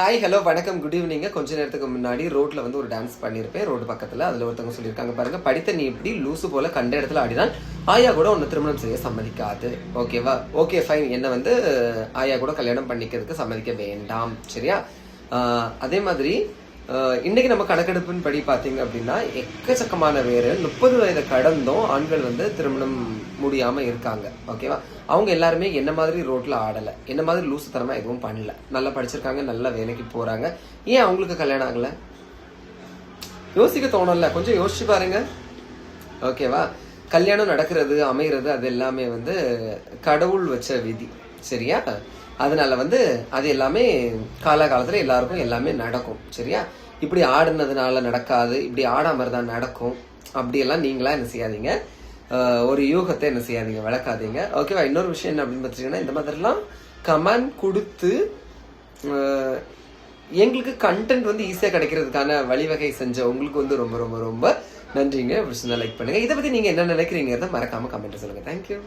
Hi hello வணக்கம். Good evening கொஞ்ச நேரத்துக்கு முன்னாடி ரோட்ல வந்து ஒரு டான்ஸ் பண்ணியிருப்பேன் ரோடு பக்கத்துல அதுல ஒருத்தவங்க சொல்லியிருக்காங்க பாருங்க. படித்த நீ இப்படி லூசு போல கண்ட இடத்துல ஆடினால் ஆயா கூட ஒன்று திருமணம் செய்ய சம்மதிக்காது. ஓகேவா ஓகே ஃபைன் என்ன வந்து ஆயா கூட கல்யாணம் பண்ணிக்கிறதுக்கு சம்மதிக்க வேண்டாம். சரியா? அதே மாதிரி இன்னைக்கு நம்ம கணக்கெடுப்பின் படி பார்த்தீங்க அப்படின்னா எக்கச்சக்கமான பேர் முப்பது வயதை கடந்தும் ஆண்கள் வந்து திருமணம் முடியாம இருக்காங்க. ஓகேவா அவங்க எல்லாருமே என்ன மாதிரி ரோட்ல ஆடல என்ன மாதிரி லூசுத்தனமா எதுவும் பண்ணல. நல்லா படிச்சிருக்காங்க நல்லா வேலைக்கு போறாங்க. ஏன் அவங்களுக்கு கல்யாணம் ஆகல? யோசிக்க தோணல. கொஞ்சம் யோசிச்சு பாருங்க. ஓகேவா கல்யாணம் நடக்கிறது அமைகிறது அது எல்லாமே வந்து கடவுள் வச்ச விதி. சரியா? அதனால வந்து அது எல்லாமே காலகாலத்தில் எல்லாருக்கும் எல்லாமே நடக்கும் சரியா? இப்படி ஆடுனதுனால நடக்காது இப்படி ஆடாமல் தான் நடக்கும். அப்படியெல்லாம் நீங்களாம் என்ன செய்யாதீங்க. ஒரு யூகத்தை என்ன செய்யாதீங்க விளக்காதீங்க ஓகேவா இன்னொரு விஷயம் என்ன அப்படின்னு பார்த்தீங்கன்னா இந்த மாதிரிலாம் கமெண்ட் கொடுத்து எங்களுக்கு கண்டென்ட் வந்து ஈஸியாக கிடைக்கிறதுக்கான வழிவகை செஞ்ச உங்களுக்கு வந்து ரொம்ப ரொம்ப ரொம்ப நன்றிங்க. லைக் பண்ணுங்க. இதை பத்தி நீங்க என்ன நினைக்கிறீங்கிறத மறக்காம கமெண்ட் சொல்லுங்க. தேங்க்யூ